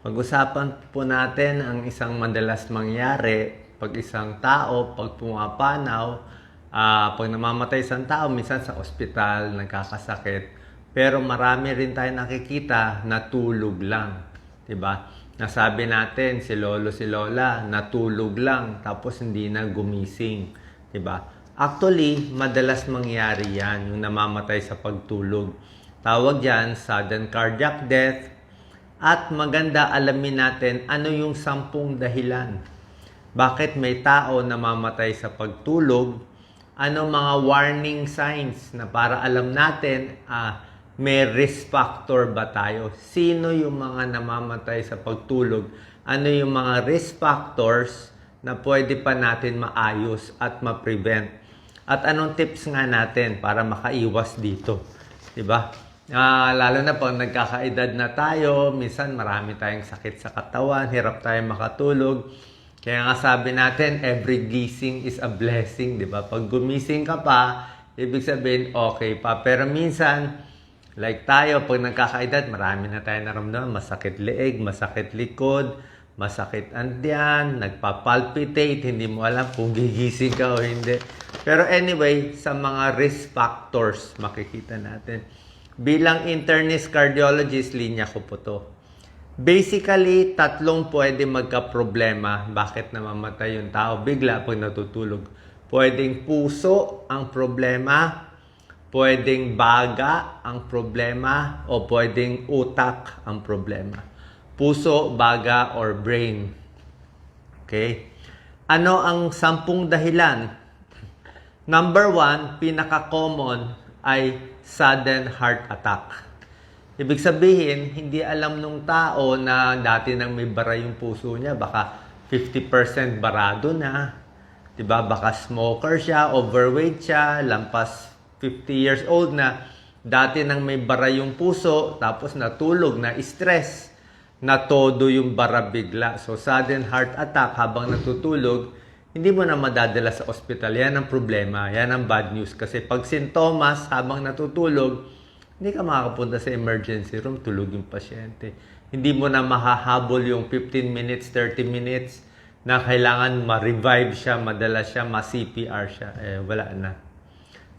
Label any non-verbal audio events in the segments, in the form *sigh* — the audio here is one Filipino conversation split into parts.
Pag-usapan po natin ang isang madalas mangyari pag isang tao, pag pumapanaw, ah, pag namamatay isang tao, minsan sa ospital, nagkakasakit. Pero marami rin tayo nakikita na tulog lang. 'di ba? Nasabi natin si lolo si lola natulog lang tapos hindi na gumising, 'di ba? Actually, madalas mangyari 'yan, yung namamatay sa pagtulog. Tawag diyan sudden cardiac death at maganda alamin natin ano yung sampung dahilan. Bakit may tao namamatay sa pagtulog? Ano mga warning signs na para alam natin ah, may risk factor ba tayo? Sino yung mga namamatay sa pagtulog? Ano yung mga risk factors na pwede pa natin maayos at ma-prevent? At anong tips nga natin para makaiwas dito? 'Di ba? Ah, lalo na pag nagkakaedad na tayo, minsan marami tayong sakit sa katawan, hirap tayong makatulog. Kaya nga sabi natin, every gising is a blessing, 'di ba? Pag gumising ka pa, ibig sabihin okay pa. Pero minsan, like tayo, pag nagkakaedad, marami na tayo naramdaman, masakit leeg, masakit likod, masakit andyan, nagpapalpitate, hindi mo alam kung gigising ka o hindi. Pero anyway, sa mga risk factors, makikita natin. Bilang internist cardiologist, linya ko po to. Basically, tatlong pwede magka-problema. Bakit namamatay yung tao bigla pag natutulog? Pwedeng puso ang problema, pwedeng baga ang problema, o pwedeng utak ang problema. Puso, baga, or brain. Okay? Ano ang sampung dahilan? Number one, pinaka-common ay sudden heart attack. Ibig sabihin, hindi alam nung tao na dati nang may bara yung puso niya, baka 50% barado na. 'Di ba? Baka smoker siya, overweight siya, lampas 50 years old na. Dati nang may bara yung puso, tapos natulog na stress na todo yung bara bigla. So sudden heart attack habang natutulog, hindi mo na madadala sa ospital. Yan ang problema. Yan ang bad news. Kasi pag sintomas habang natutulog, hindi ka makakapunta sa emergency room, tulog yung pasyente. Hindi mo na mahahabol yung 15 minutes, 30 minutes na kailangan ma-revive siya, madala siya, ma-CPR siya. Eh, wala na.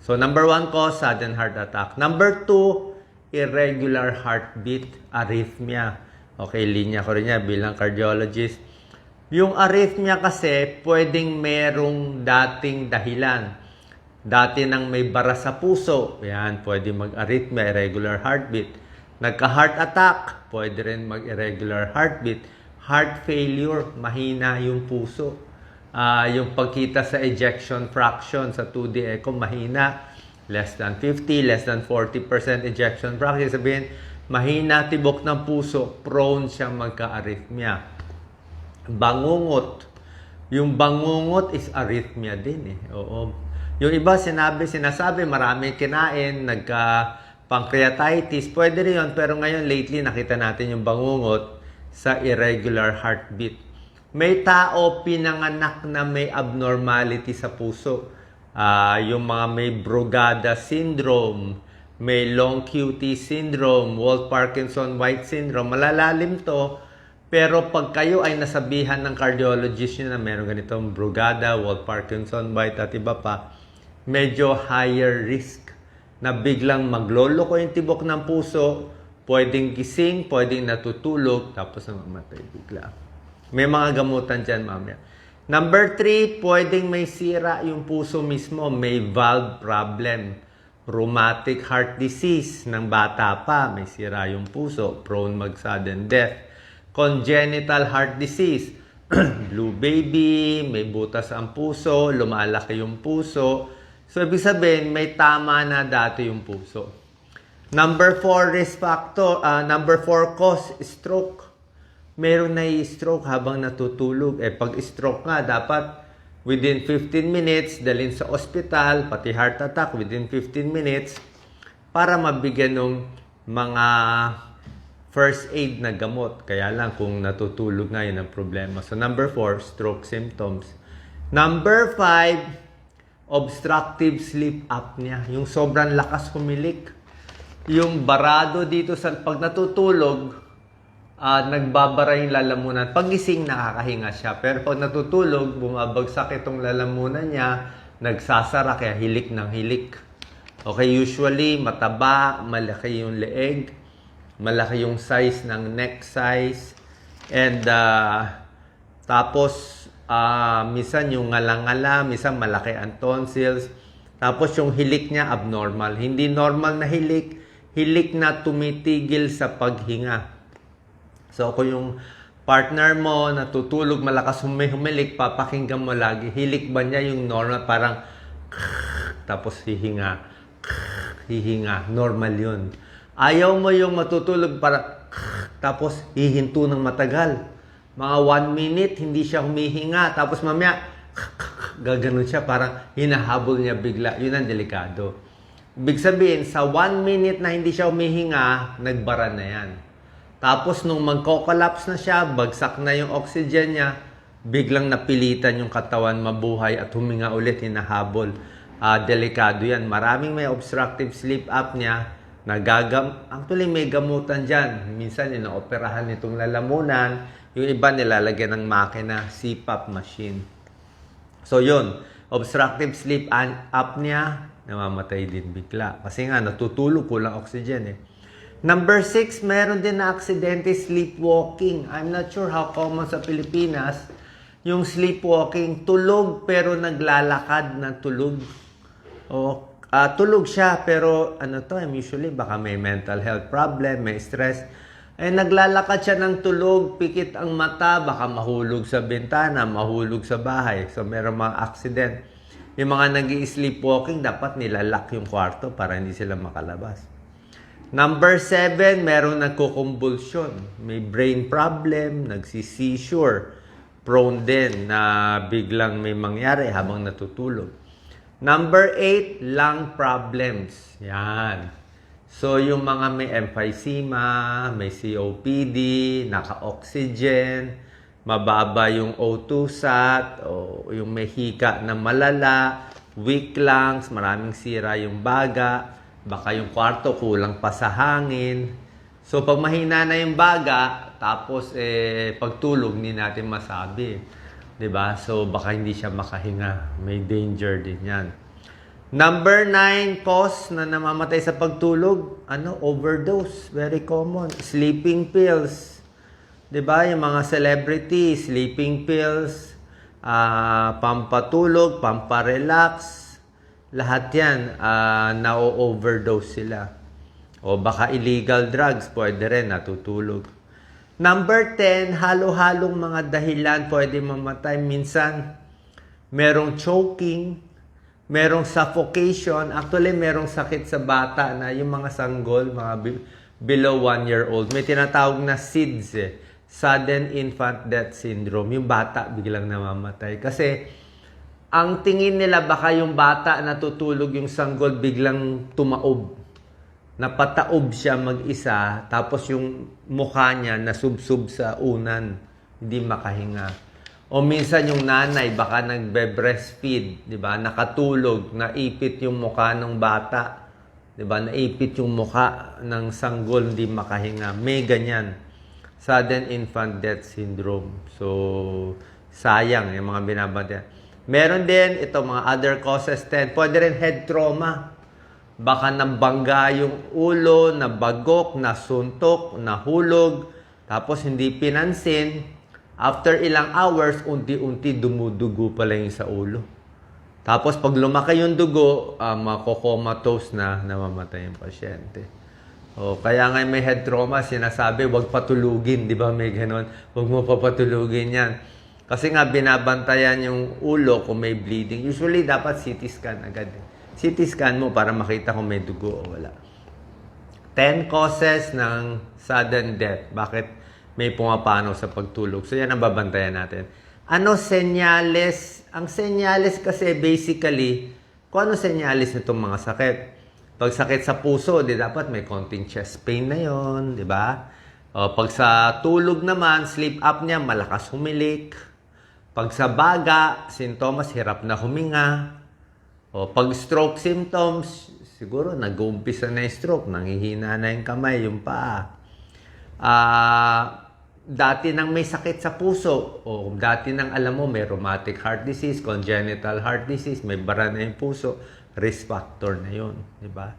So, number one cause, sudden heart attack. Number two, irregular heartbeat, arrhythmia. Okay, linya ko rin niya bilang cardiologist. Yung arrhythmia kasi, pwedeng merong dating dahilan. Dati nang may bara sa puso, yan, pwede mag-arrhythmia, irregular heartbeat. Nagka-heart attack, pwede rin mag-irregular heartbeat. Heart failure, mahina yung puso. Ah, yung pagkita sa ejection fraction sa 2D echo, mahina. Less than 50, less than 40% ejection fraction. Sabihin, mahina tibok ng puso, prone siyang magka-arrhythmia bangungot. Yung bangungot is arrhythmia din eh. Oo. Yung iba sinabi, sinasabi, marami kinain, nagka pancreatitis, pwede rin yun. Pero ngayon, lately, nakita natin yung bangungot sa irregular heartbeat. May tao pinanganak na may abnormality sa puso. Ah, yung mga may Brugada syndrome, may long QT syndrome, Walt Parkinson White syndrome, malalalim to. Pero pag kayo ay nasabihan ng cardiologist nyo na meron ganitong Brugada, Walt Parkinson White at iba pa, medyo higher risk na biglang magloloko yung tibok ng puso, pwedeng gising, pwedeng natutulog, tapos namamatay bigla. May mga gamutan dyan mamaya. Number three, pwedeng may sira yung puso mismo, may valve problem. Rheumatic heart disease ng bata pa, may sira yung puso, prone mag-sudden death. Congenital heart disease, *clears throat* blue baby, may butas ang puso, lumalaki yung puso. So, ibig sabihin, may tama na dati yung puso. Number four risk factor, ah, number four cause, stroke meron na stroke habang natutulog. Eh, pag stroke nga, dapat within 15 minutes, dalhin sa ospital, pati heart attack within 15 minutes, para mabigyan ng mga first aid na gamot. Kaya lang kung natutulog nga, yun ang problema. So, number 4, stroke symptoms. Number 5, obstructive sleep apnea. Yung sobrang lakas humilik. Yung barado dito sa pag natutulog, ah, nagbabara yung lalamunan. Pag gising, nakakahinga siya. Pero pag natutulog, bumabagsak itong lalamunan niya, nagsasara, kaya hilik ng hilik. Okay, usually, mataba, malaki yung leeg, malaki yung size ng neck size, and ah, tapos, ah, minsan yung ngala-ngala, minsan malaki ang tonsils. Tapos yung hilik niya abnormal. Hindi normal na hilik, hilik na tumitigil sa paghinga. So kung yung partner mo natutulog malakas humi- humilik, papakinggan mo lagi. Hilik ba niya yung normal parang *laughs* tapos hihinga. *laughs* hihinga. Normal yun. Ayaw mo yung matutulog para tapos hihinto ng matagal. Mga one minute, hindi siya humihinga. Tapos mamaya, gaganon siya. Parang hinahabol niya bigla. Yun ang delikado. Ibig sabihin, sa one minute na hindi siya humihinga, nagbara na yan. Tapos nung magko-collapse na siya, bagsak na yung oxygen niya, biglang napilitan yung katawan mabuhay at huminga ulit, hinahabol. Ah, delikado yan. Maraming may obstructive sleep apnea, nagagam actually may gamutan dyan. Minsan inaoperahan nitong lalamunan, yung iba nilalagyan ng makina, CPAP machine. So yun, obstructive sleep apnea, namamatay din bigla. Kasi nga, natutulog, kulang oxygen eh. Number six, meron din na aksidente sleepwalking. I'm not sure how common sa Pilipinas. Yung sleepwalking, tulog pero naglalakad na tulog. O, ah, tulog siya pero ano to, usually baka may mental health problem, may stress. Eh, naglalakad siya ng tulog, pikit ang mata, baka mahulog sa bintana, mahulog sa bahay. So, meron mga accident. Yung mga nag sleepwalking dapat nilalak yung kwarto para hindi sila makalabas. Number seven, meron nagkukumbulsyon. May brain problem, nagsi-seizure. Prone din na biglang may mangyari habang natutulog. Number eight, lung problems. Yan. So, yung mga may emphysema, may COPD, naka-oxygen, mababa yung O2 sat, o yung may hika na malala, weak lungs, maraming sira yung baga, baka yung kwarto kulang pa sa hangin. So, pag mahina na yung baga, tapos eh, pagtulog, hindi natin masabi. 'Di ba So, baka hindi siya makahinga. May danger din yan. Number nine cause na namamatay sa pagtulog, ano, overdose. Very common. Sleeping pills. 'Di ba Yung mga celebrity, sleeping pills, ah pampatulog, pamparelax, lahat yan, ah na-overdose sila. O baka illegal drugs, pwede rin, natutulog. Number 10, halo-halong mga dahilan pwede mamatay. Minsan, merong choking, merong suffocation. Actually, merong sakit sa bata na yung mga sanggol, mga be- below one year old. May tinatawag na SIDS eh. Sudden Infant Death Syndrome. Yung bata biglang namamatay. Kasi, ang tingin nila baka yung bata natutulog yung sanggol biglang tumaob. Napataob siya mag-isa, tapos yung mukha niya nasubsub sa unan, hindi makahinga. O minsan yung nanay baka nagbe-breastfeed, 'di ba? Nakatulog, naipit yung mukha ng bata. 'Di ba? Naipit yung mukha ng sanggol, hindi makahinga. May ganyan. Sudden infant death syndrome. So, sayang yung mga binabantayan. Meron din ito mga other causes 10. Pwede rin head trauma. Baka nabangga yung ulo, nabagok, nasuntok, nahulog, tapos hindi pinansin. After ilang hours, unti-unti dumudugo pala yung sa ulo. Tapos pag lumaki yung dugo, uh, makokomatose na namamatay yung pasyente. O, kaya nga may head trauma, sinasabi, wag patulugin, di ba may ganon? Huwag mo papatulugin yan. Kasi nga binabantayan yung ulo kung may bleeding. Usually dapat CT scan agad. CT scan mo para makita kung may dugo o wala. 10 causes ng sudden death. Bakit may pumapanaw sa pagtulog? So yan ang babantayan natin. Ano senyales? Ang senyales kasi basically, kung ano senyales nitong mga sakit. Pag sakit sa puso, di dapat may konting chest pain na yon, di ba? O, pag sa tulog naman, sleep apnea, malakas humilik. Pag sa baga, sintomas, hirap na huminga. O pag stroke symptoms, siguro nag-uumpisa na yung stroke, nanghihina na yung kamay, yung paa. Ah, dati nang may sakit sa puso o dati nang alam mo may rheumatic heart disease, congenital heart disease, may bara na yung puso, risk factor na yun, di ba?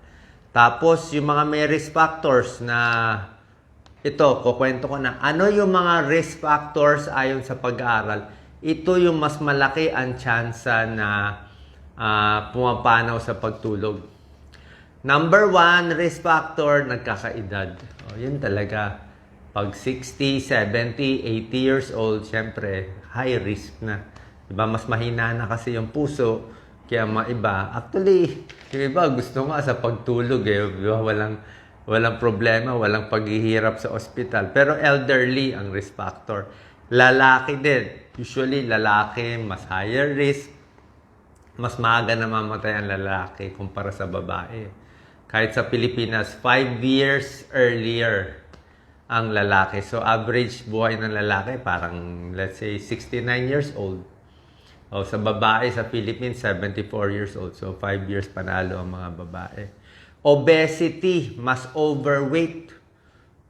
Tapos yung mga may risk factors na ito, kukwento ko na ano yung mga risk factors ayon sa pag-aaral. Ito yung mas malaki ang tsansa na ah, pumapanaw sa pagtulog. Number one, risk factor, nagkakaedad. O, yun talaga. Pag 60, 70, 80 years old, syempre, high risk na. Diba, mas mahina na kasi yung puso, kaya mga iba, actually, yung iba gusto nga sa pagtulog eh, diba, walang, walang problema, walang paghihirap sa ospital. Pero elderly ang risk factor. Lalaki din. Usually, lalaki, mas higher risk, mas maaga na mamatay ang lalaki kumpara sa babae. Kahit sa Pilipinas, 5 years earlier ang lalaki. So, average buhay ng lalaki parang, let's say, 69 years old. O, sa babae, sa Philippines, 74 years old. So, 5 years panalo ang mga babae. Obesity, mas overweight.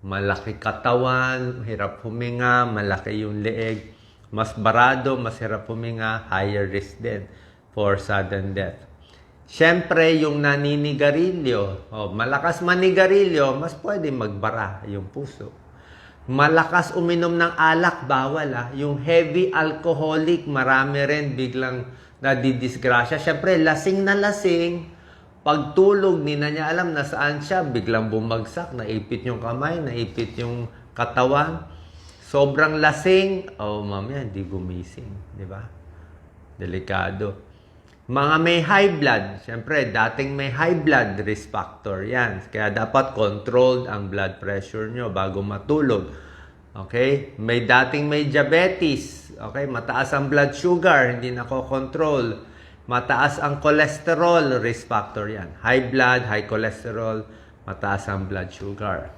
Malaki katawan, hirap huminga, malaki yung leeg. Mas barado, mas hirap huminga, higher risk din for sudden death. Siyempre, yung naninigarilyo, oh, malakas manigarilyo, mas pwede magbara yung puso. Malakas uminom ng alak, bawal ah. Yung heavy alcoholic, marami rin biglang nadidisgrasya. Siyempre, lasing na lasing, pagtulog, di na niya alam na saan siya, biglang bumagsak, naipit yung kamay, naipit yung katawan. Sobrang lasing, oh mamaya, hindi gumising, di ba? Delikado. Mga may high blood, syempre, dating may high blood risk factor yan. Kaya dapat controlled ang blood pressure nyo bago matulog. Okay? May dating may diabetes. Okay? Mataas ang blood sugar, hindi nako-control. Mataas ang cholesterol, risk factor yan. High blood, high cholesterol, mataas ang blood sugar.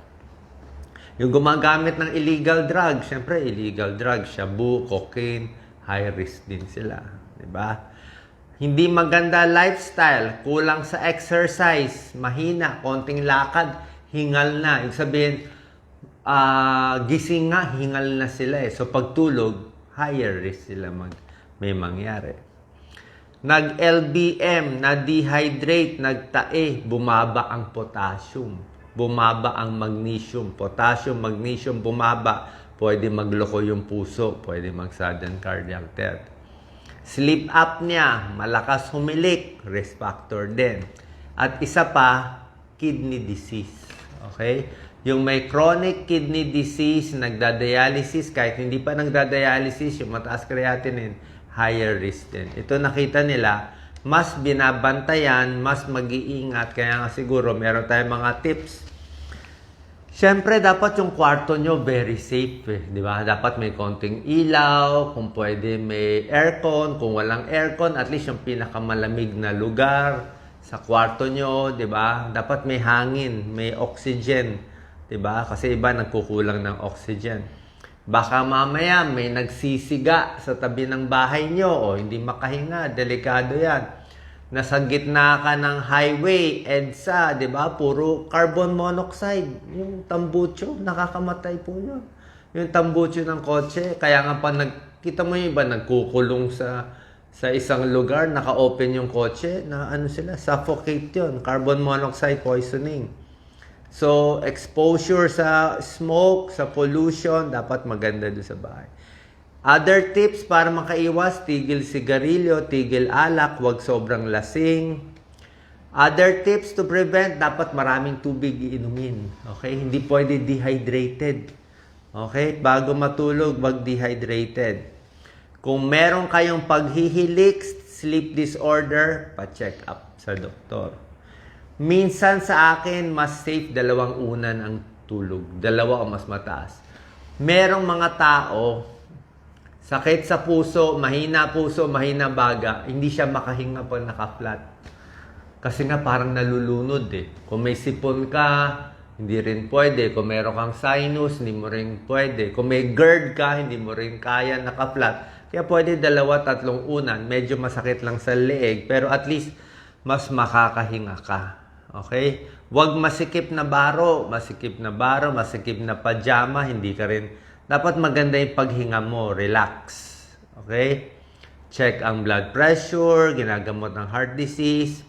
Yung gumagamit ng illegal drug, syempre illegal drug, shabu, cocaine, high risk din sila. 'di ba? Hindi maganda lifestyle, kulang sa exercise, mahina, konting lakad, hingal na. Ibig sabihin, ah, gising nga, hingal na sila eh. So pagtulog, higher risk sila mag may mangyari. Nag-LBM, na-dehydrate, nagtae, bumaba ang potassium. Bumaba ang magnesium. Potassium, magnesium, bumaba. Pwede magloko yung puso. Pwede mag-sudden cardiac death. Sleep apnea, malakas humilik, risk factor din. At isa pa, kidney disease. Okay? Yung may chronic kidney disease, nagdadialysis, kahit hindi pa nagdadialysis, yung mataas creatinine, higher risk din. Ito nakita nila, mas binabantayan, mas mag-iingat. Kaya nga siguro, meron tayong mga tips Siyempre, dapat yung kwarto nyo very safe, eh, di ba? Dapat may konting ilaw, kung pwede may aircon, kung walang aircon, at least yung pinakamalamig na lugar sa kwarto nyo, di ba? Dapat may hangin, may oxygen, di ba? Kasi iba nagkukulang ng oxygen. Baka mamaya may nagsisiga sa tabi ng bahay nyo o hindi makahinga, delikado yan nasa gitna ka ng highway, EDSA, di ba? Puro carbon monoxide. Yung tambucho, nakakamatay po yun. Yung tambucho ng kotse, kaya nga pa nagkita mo yung iba, nagkukulong sa sa isang lugar, naka-open yung kotse, na ano sila, suffocate yun. Carbon monoxide poisoning. So, exposure sa smoke, sa pollution, dapat maganda doon sa bahay. Other tips para makaiwas, tigil sigarilyo, tigil alak, huwag sobrang lasing. Other tips to prevent, dapat maraming tubig iinumin. Okay? Hindi pwede dehydrated. Okay? Bago matulog, wag dehydrated. Kung meron kayong paghihilik, sleep disorder, pa-check up sa doktor. Minsan sa akin, mas safe dalawang unan ang tulog. Dalawa o mas mataas. Merong mga tao, Sakit sa puso, mahina puso, mahina baga, hindi siya makahinga pag naka-flat. Kasi nga parang nalulunod eh. Kung may sipon ka, hindi rin pwede. Kung meron kang sinus, hindi mo rin pwede. Kung may GERD ka, hindi mo rin kaya naka-flat. Kaya pwede dalawa, tatlong unan. Medyo masakit lang sa leeg, pero at least mas makakahinga ka. Okay? Huwag masikip na baro, masikip na baro, masikip na pajama, hindi ka rin dapat maganda yung paghinga mo, relax. Okay? Check ang blood pressure, ginagamot ng heart disease,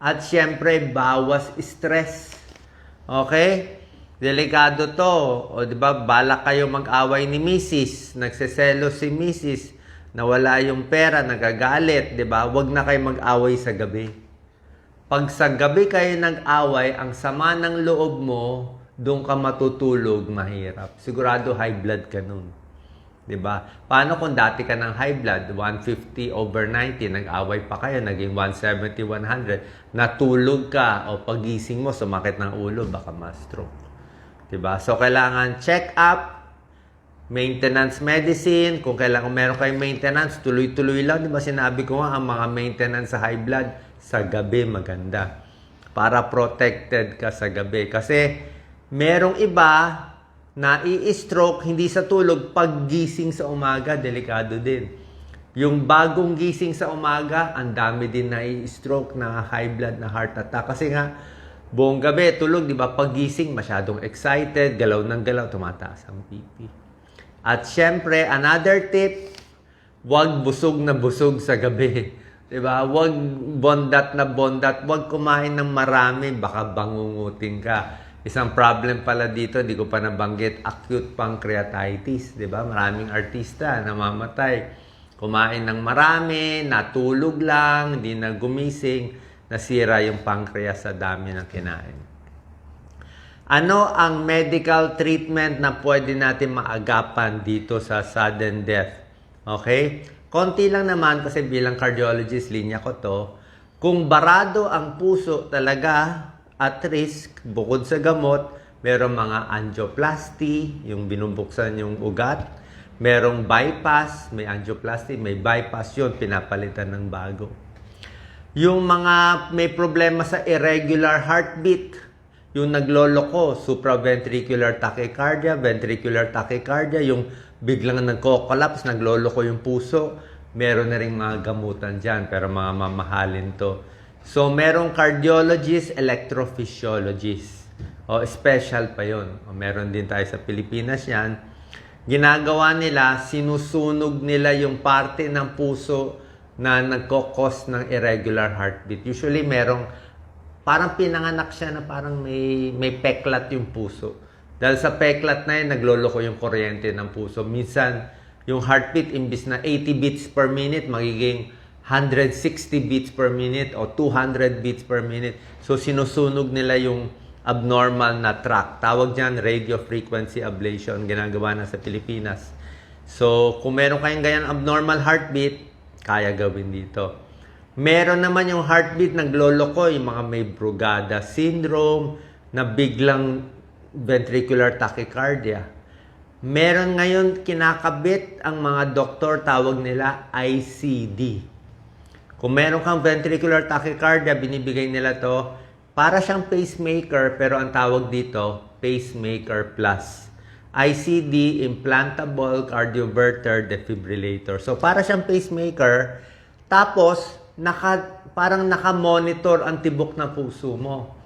at syempre, bawas stress. Okay? Delikado to. O di ba balak kayo mag-away ni Mrs. Nagseselo si Mrs. Nawala yung pera, nagagalit, di ba? Huwag na kayo mag-away sa gabi. Pag sa gabi kayo nag-away, ang sama ng loob mo, doon ka matutulog, mahirap. Sigurado high blood ka nun. 'Di ba? Paano kung dati ka ng high blood, 150 over 90, nag-away pa kayo, naging 170, 100, natulog ka o pagising mo, sumakit ng ulo, baka ma-stroke. 'Di ba? So kailangan check up, maintenance medicine, kung kailangan meron kayong maintenance, tuloy-tuloy lang, 'di ba? Sinabi ko nga ang mga maintenance sa high blood sa gabi maganda. Para protected ka sa gabi kasi merong iba na i-stroke hindi sa tulog, paggising sa umaga, delikado din. Yung bagong gising sa umaga, ang dami din na i-stroke, na high blood, na heart attack. Kasi nga, buong gabi, tulog, di ba? Paggising, masyadong excited, galaw ng galaw, tumataas ang BP. At syempre, another tip, wag busog na busog sa gabi. *laughs* 'Di ba? Wag bondat na bondat, wag kumain ng marami, baka bangungutin ka. Isang problem pala dito, di ko pa nabanggit, acute pancreatitis, 'di ba? Maraming artista namamatay. Kumain ng marami, natulog lang, hindi na gumising, nasira yung pancreas sa dami ng kinain. Ano ang medical treatment na pwede natin maagapan dito sa sudden death? Okay? Konti lang naman kasi bilang cardiologist, linya ko to. Kung barado ang puso talaga at risk, bukod sa gamot, merong mga angioplasty, yung binubuksan yung ugat. Merong bypass, may angioplasty, may bypass yun, pinapalitan ng bago. Yung mga may problema sa irregular heartbeat, yung nagloloko, supraventricular tachycardia, ventricular tachycardia, yung biglang nagko-collapse, nagloloko yung puso, meron na rin mga gamutan dyan, pero mga mamahalin to. So, merong cardiologist, electrophysiologist. O, special pa yon. O, meron din tayo sa Pilipinas yan. Ginagawa nila, sinusunog nila yung parte ng puso na nagkokos ng irregular heartbeat. Usually, merong parang pinanganak siya na parang may, may peklat yung puso. Dahil sa peklat na yun, nagloloko yung kuryente ng puso. Minsan, yung heartbeat, imbis na 80 beats per minute, magiging 160 beats per minute o 200 beats per minute. So, sinusunog nila yung abnormal na track. Tawag dyan, radio frequency ablation. Ginagawa na sa Pilipinas. So, kung meron kayong ganyan abnormal heartbeat, kaya gawin dito. Meron naman yung heartbeat nagloloko, yung mga may Brugada syndrome, na biglang ventricular tachycardia. Meron ngayon kinakabit ang mga doktor, tawag nila ICD. Kung meron kang ventricular tachycardia, binibigay nila to, para siyang pacemaker, pero ang tawag dito, pacemaker plus. ICD, implantable cardioverter defibrillator. So, para siyang pacemaker, tapos, naka, parang naka-monitor ang tibok na puso mo.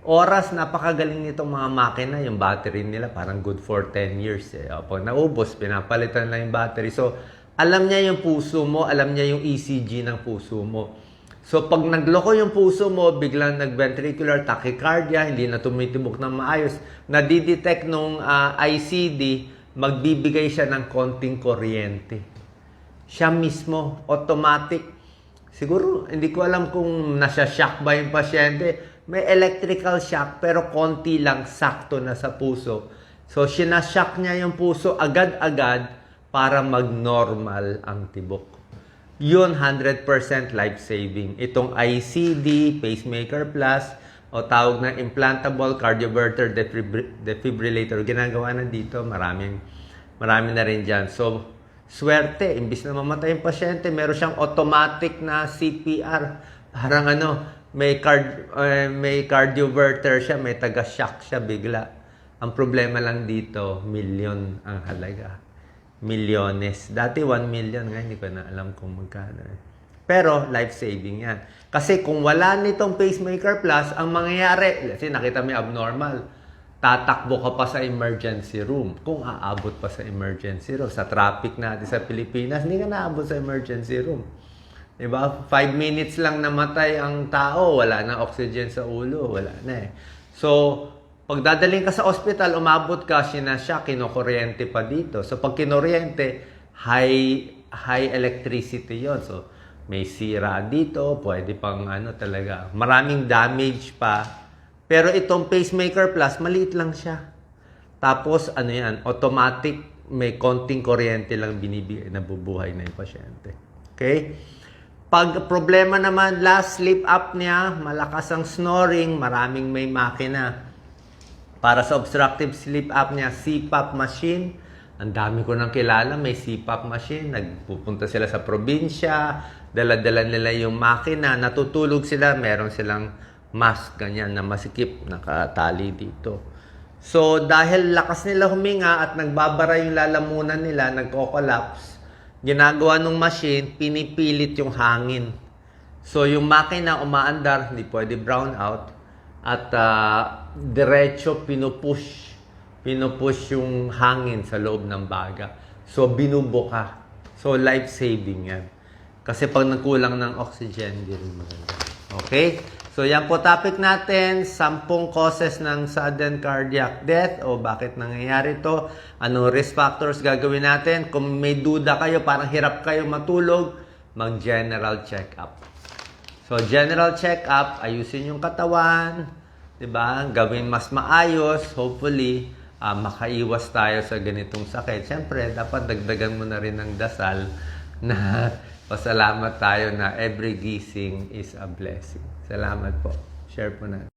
Oras, napakagaling nitong mga makina. Yung battery nila parang good for 10 years. Eh. Pag naubos, pinapalitan lang yung battery. So, alam niya yung puso mo, alam niya yung ECG ng puso mo. So, pag nagloko yung puso mo, biglang nag-ventricular tachycardia, hindi na tumitibok ng maayos, nadidetect nung ah, ICD, magbibigay siya ng konting kuryente. Siya mismo, automatic. Siguro, hindi ko alam kung nasa shock ba yung pasyente. May electrical shock, pero konti lang, sakto na sa puso. So, sinashock niya yung puso agad-agad para mag-normal ang tibok. Yun, 100% life-saving. Itong ICD, pacemaker plus, o tawag na implantable cardioverter defibr- defibrillator, ginagawa na dito, maraming, marami na rin dyan. So, swerte, imbis na mamatay yung pasyente, meron siyang automatic na CPR. Parang ano, may, card, eh, may cardioverter siya, may taga-shock siya bigla. Ang problema lang dito, million ang halaga milyones. Dati 1 million nga, hindi ko na alam kung magkano. eh. Pero life-saving yan. Kasi kung wala nitong pacemaker plus, ang mangyayari, kasi nakita mo abnormal, tatakbo ka pa sa emergency room. Kung aabot pa sa emergency room. Sa traffic natin sa Pilipinas, hindi ka naabot sa emergency room. Diba? Five minutes lang namatay ang tao, wala na oxygen sa ulo, wala na eh. So, pag dadaling ka sa ospital, umabot ka, sinasya, kinokuryente pa dito. So, pag kinoryente, high, high electricity yon So, may sira dito, pwede pang ano talaga, maraming damage pa. Pero itong pacemaker plus, maliit lang siya. Tapos, ano yan, automatic, may konting kuryente lang binibigay, nabubuhay na yung pasyente. Okay? Pag problema naman, last sleep apnea, malakas ang snoring, maraming may makina. Para sa obstructive sleep apnea, CPAP machine. Ang dami ko nang kilala, may CPAP machine. Nagpupunta sila sa probinsya, dala-dala nila yung makina, natutulog sila, meron silang mask ganyan na masikip, nakatali dito. So, dahil lakas nila huminga at nagbabara yung lalamunan nila, nagko-collapse, ginagawa ng machine, pinipilit yung hangin. So, yung makina umaandar, hindi pwede brown out. At ah, diretso pinupush. Pinupush yung hangin sa loob ng baga. So, binubuka. So, life-saving yan. Kasi pag nagkulang ng oxygen, hindi rin maganda. Okay? So, yan po topic natin. Sampung causes ng sudden cardiac death o bakit nangyayari to. Anong risk factors gagawin natin. Kung may duda kayo, parang hirap kayo matulog, mag-general check-up. So, general check-up, ayusin yung katawan, 'di ba? Gawin mas maayos, hopefully ah, makaiwas tayo sa ganitong sakit. Siyempre, dapat dagdagan mo na rin ng dasal na *laughs* pasalamat tayo na every gising is a blessing. Salamat po. Share po na.